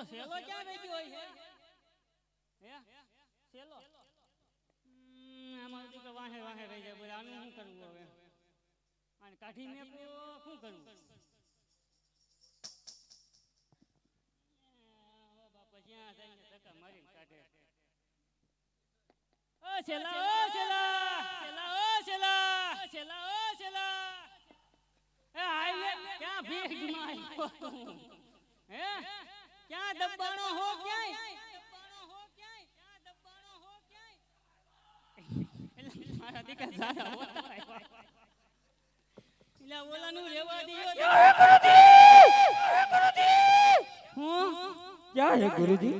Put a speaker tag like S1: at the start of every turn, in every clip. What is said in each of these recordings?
S1: ઓલો સેલો ક્યાં રહી ગયો હોય હે? સેલો આમાં હજી વાહે વાહે રહી જાય બોલે આનું શું કરવું હવે? અને કાઢી મેં શું કરવું? બાપા જ્યાં જઈને ધક્કા મારીને કાઢે. ઓ છેલા ઓ છેલા છેલા ઓ છેલા છેલા ઓ છેલા એ આઈ ક્યાં ભીડમાં આવ્યો? હે? ક્યાં દબાણો હો ક્યાંય? મારા દીકરા સારા હોતા એટલે ઓલાનું રેવા દ્યો તો. હું
S2: ક્યાં હે ગુરુજી!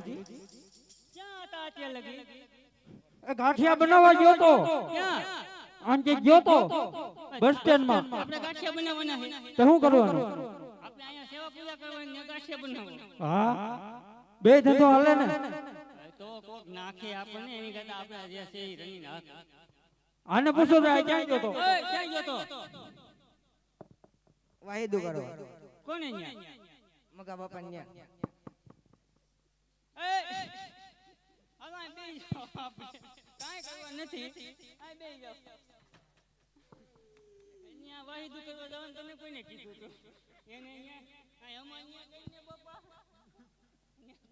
S1: ક્યાં હતા અત્યારે લગી?
S2: એ ગાંઠિયા બનાવવા ગયો તો?
S1: ક્યાં?
S2: આંટી ગયો તો? બસ સ્ટેન્ડમાં
S1: આપણે ગાંઠિયા બનાવવાના છે.
S2: તો શું કરવાનું
S1: આપણે અહીંયા સેવા પૂજા કરવાની ને ગાંઠિયા બનાવવાના
S2: હા. બે ધંધો હાલે ને.
S1: તો કોક નાખે આપણને એની કરતા આપણે જે છે એ હાથ.
S2: આને પૂછો તો આ ક્યાં ગયો તો?
S1: ક્યાં ગયો તો?
S3: વાહિદુ કરો.
S1: કોને ન્યા
S3: મગા બાપા ન્યા.
S1: એ હવે અહીં જાઓ આપણે. કાંઈ કરવા નથી. અહીં બેહી જાઓ. અહીંયા વાહિદુ કરવા જવાનું તમે કોઈને કીધું હતું? એને અહીંયા અહીં અમારે અહીંયા કહીને બાપા.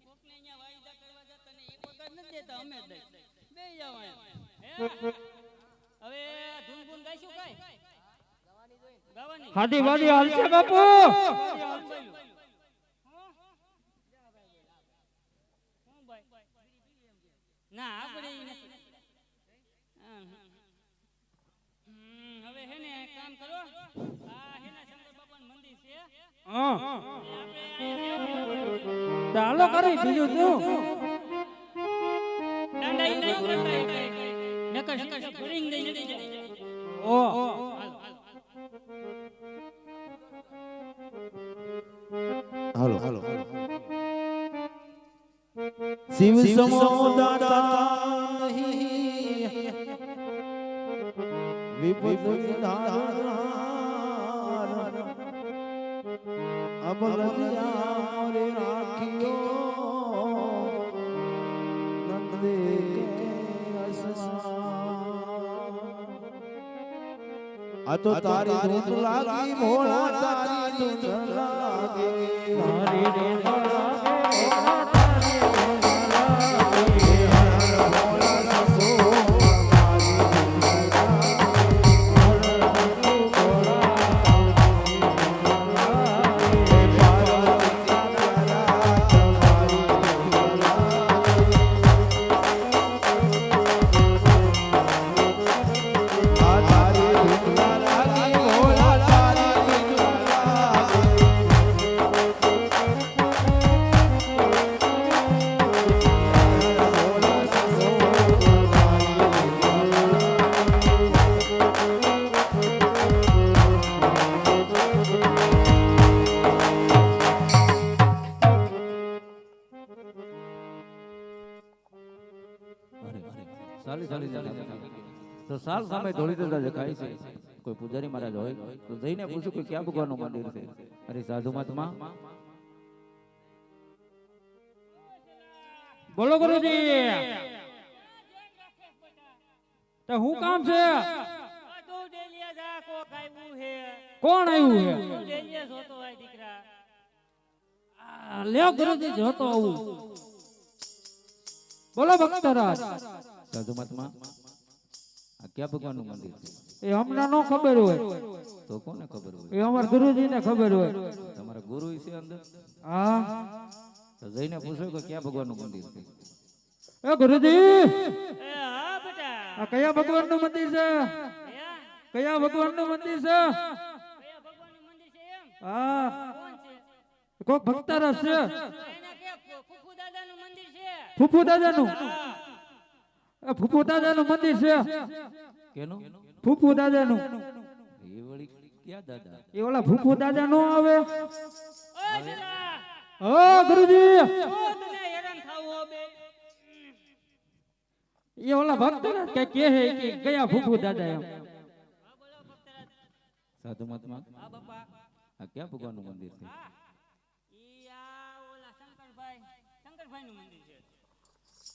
S1: કોકને અહીંયા વાહિદા કરવા જતા ને એક વખત નથી દેતા અમે જ દઈએ. બેહી જાઓ અહીંયા. હે? હવે ધૂન બૂન ગાઈશું કાંઈ? ગાવાની?
S2: ખાધી વાડી હાલશે બાપુ
S1: ના આપણે નથી. હવે હે ને કામ કરો આ હે ને શંકર બાપાનું મંદિર છે
S2: હા
S1: આપણે અહીંયા
S2: ચાલો કરી બીજું શું. ઓ
S1: હાલ, હાલ.
S4: શિવ સમોદાતા નહીં વિપુલ અબલરિયા રે રાખ્યો નંદે આ તો તારી ધૂન લાગી ભોળા તારી ધૂન લાગે
S2: મારી રે
S5: ચાલી ચાલી ચાલી. તો સાલ સામે ધોળી દેતા જખાય છે કોઈ પૂજારી મહારાજ હોય તો જઈને પૂછું કે ક્યાં ભગવાનનું મંદિર છે? અરે સાધુ મહાત્મા.
S2: બોલો ગુરુજી. તો હું કામ છે? કોણ આવ્યું છે? લ્યો ગુરુજી જોતો આવું. બોલો ભક્તરાજ.
S5: સાધુ મહાત્મા આ ક્યાં ભગવાનનું મંદિર છે?
S2: એ અમને નો ખબર હોય.
S5: તો કોને ખબર હોય?
S2: એ અમાર ગુરુજીને ખબર હોય.
S5: તમારા ગુરુ છે અંદર?
S2: હા.
S5: તો જઈને પૂછો કે ક્યાં ભગવાનનું મંદિર છે?
S2: એ ગુરુજી!
S1: એ હા બેટા.
S2: આ કયા ભગવાનનું મંદિર છે? કયા ભગવાન મંદિર છે
S1: કયા ભગવાનનું મંદિર છે? એમ
S2: હા.
S1: કોણ છે
S2: કોક ભક્તરસ છે.
S1: ફુફુ કે ફૂફુ દાદાનું મંદિર છે?
S2: ફૂફુ દાદાનું
S1: હા.
S2: ફૂફુ દાદાનું મંદિર છે.
S5: કેનું?
S2: ફૂફુ દાદાનું
S5: એ વળી ક્યાં દાદા?
S2: એ ઓલા ફૂફુ દાદા નો આવે. ઓ ગુરુજી.
S1: ઓ તને હેરાન થાવું હો બે
S2: એ ઓલા ભક્ત કે કે હે કે ગયા ફૂફુ દાદા એમ.
S5: સાધુ મહાત્મા?
S1: હા બાપા
S5: આ ક્યાં ભગવાનનું મંદિર છે?
S1: ઈ આ ઓલા શંકરભાઈ. ભાઈનું મંદિર. છે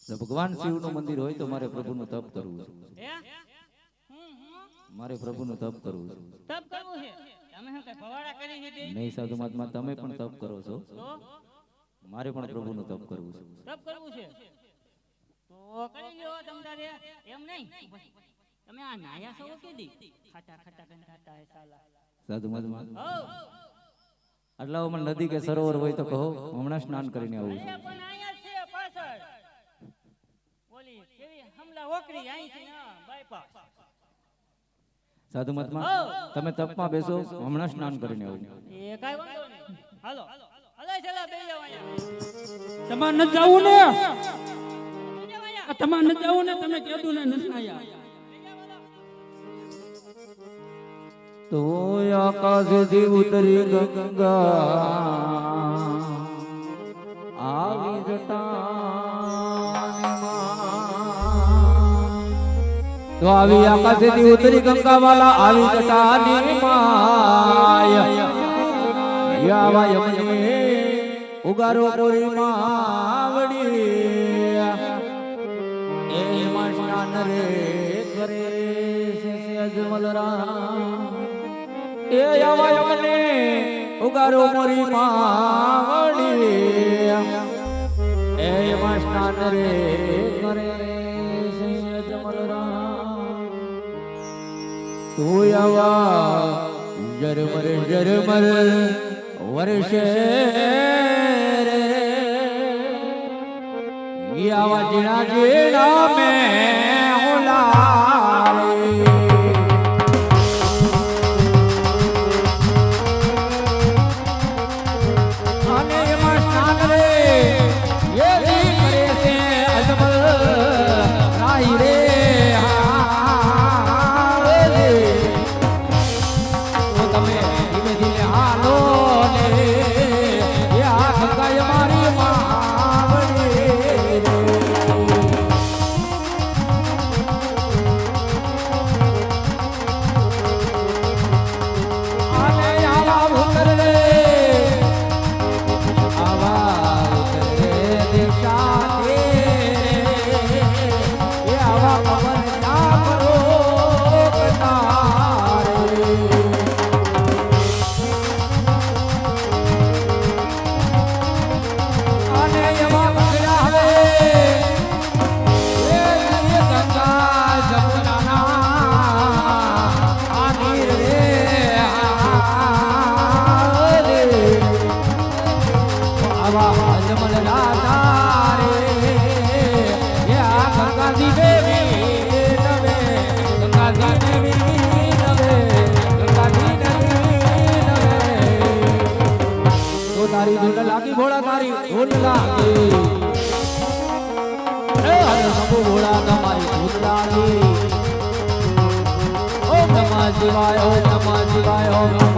S5: જો ભગવાન શિવનું મંદિર હોય તો મારે પ્રભુનું તપ કરવું છે. મારે પ્રભુનું તપ કરવું છે.
S1: તપ કરવું છે? તમે શું કઈ ફવાડા કરી દીધી
S5: નહીં સાધુ મહાત્મા તમે પણ તપ કરો છો. મારે પણ પ્રભુનું તપ કરવું છે.
S1: તપ કરવું છે? તો કરી લ્યો તમ એમ નહીં? તમે આ નાયા છો કીધી ખાટા ખાટા કંટાટા હે સાલા.
S5: સાધુ મહાત્મા.
S1: આટલા
S5: આટલાઓમાં નદી કે સરોવર હોય તો કહો હમણાં સ્નાન કરીને આવું છું
S1: અહીંયા પણ અહીંયા જ છે પાછળ ઓલી કેવી હમલા ઓકરી અહીંથી હા બાયપાસ
S5: સાધુ મતમાં તમે તપમાં બેસો હમણાં સ્નાન કરીને આવું.
S1: એ કાઈ વાંધો નહીં. હાલો. હાલો ચલા બે જાવ અહીંયા.
S2: તમારે ન જવું ને? તમારે ન જવું ને? તમે કીધું ને નથી આયા
S5: તો આકાશથી ઉતરી ગંગા. આવી જટાની તો આવી આકાશથી ઉતરી ગંગા વાલા આવી જટાની માય. યાવા યમને ઉગારો કોરી માવડી. એ સ્નાન રે કરે છે અજમલ રામ. એ આવા મને ઉગારો મોરી માવડી. એ સ્નાન રે જરમર ઝરમર વર્ષે આવા જીણા જીણા મેં આવા અજમલ રાધા રે એ આ ગંગાજી દેવી નવે ગંગાજી દેવી નવે ગંગાજી દેવી નવે તો તારી ધૂન લાગી ભોળા તારી ધૂન લાગી એ હરે શંભુ ભોળા તમારી ધૂન લાગી ઓમ નમઃ શિવાય ઓમ નમઃ શિવાય ઓમ નમઃ